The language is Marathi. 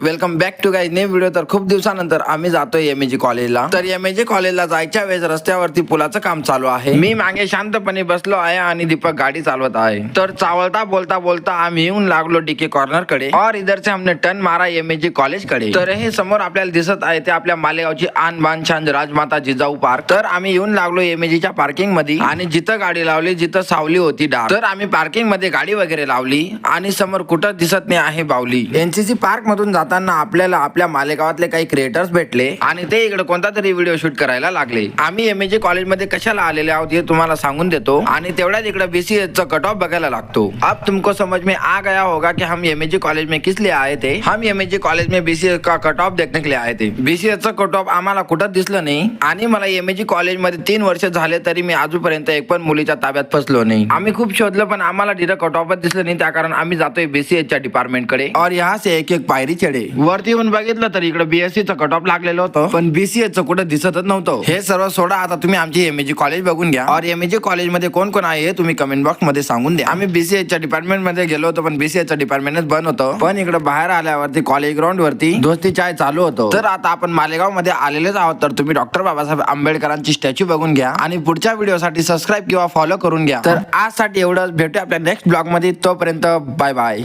Welcome back to guys new video तर खूप दिवसानंतर आम्ही जातोय एम एजी कॉलेजला तर एम जी कॉलेजला जायच्या वेळेस रस्त्यावरती पुलाचं काम चालू आहे. मी मागे शांतपणे बसलो आहे आणि दीपक गाडी चालवत आहे. तर चावलता बोलता बोलता आम्ही येऊन लागलो डीके कॉर्नरकडे. और इधर से हमने टर्न मारा एम जी कॉलेजकडे. तर हे समोर आपल्याला दिसत आहे ते आपल्या मालेगावची आन बान छान राजमाता जिजाऊ पार्क तर आम्ही येऊन लागलो एम च्या पार्किंगमध्ये आणि जिथं गाडी लावली जिथं सावली होती डाग. तर आम्ही पार्किंगमध्ये गाडी वगैरे लावली आणि समोर कुठं दिसत नाही आहे बावली. एनसीसी पार्क मधून जाताना आपल्याला आपल्या मालेगावातले काही क्रिएटर्स भेटले आणि ते इकडे कोणता तरी व्हिडिओ शूट करायला लागले. आम्ही एम एजी कॉलेजमध्ये कशाला आलेले आहोत हे तुम्हाला सांगून देतो आणि तेवढ्याच इकडे बीसीएस चा कट ऑफ बघायला लागतो. अब तुमको समझ में आ गया होगा कि हम एम कॉलेज में किस लिए आए थे? हम एम कॉलेज में बीसीएस का कट ऑफ देखने के लिए आए थे. बीसीएस चा कट ऑफ आम्हाला कुठं दिसलं नाही आणि मला एम कॉलेजमध्ये तीन वर्ष झाले तरी मी अजूनपर्यंत एक पण मुलीच्या ताब्यात फसलो नाही. आम्ही खूप शोधलं पण आम्हाला डिरेक्ट कट ऑफच दिसलं नाही. त्या कारण आम्ही जातोय बीसीएस च्या डिपार्टमेंटकडे. और यहाँ से एक एक पायरी चढे. वरती येऊन बघितलं तर इकडे बीएससी चं कट ऑफ लागलेलं होतं. पण बीसीएस चं कुठं दिसतच नव्हतं. हे सर्व सोडा आता तुम्ही आमची एमएजी कॉलेज बघून घ्या. और एमएजी कॉलेजमध्ये कोण कोण आहे हे तुम्ही कमेंट बॉक्समध्ये सांगून द्या. आम्ही बीसीएस च्या डिपार्टमेंटमध्ये गेलो होतो पण बीसीएस चं डिपार्टमेंटच बंद होतं. पण इकडे बाहेर आल्यावरती कॉलेज ग्राउंड वरती दोस्ती चाय चालू होतं. तर आता आपण मालेगावमध्ये आलेलेच आहोत तर तुम्ही डॉक्टर बाबासाहेब आंबेडकरांची स्टॅच्यू बघून घ्या आणि पुढच्या व्हिडिओसाठी सबस्क्राईब किंवा फॉलो करून घ्या. तर आजसाठी एवढंच. भेटूया आपल्या नेक्स्ट ब्लॉगमध्ये. तोपर्यंत बाय बाय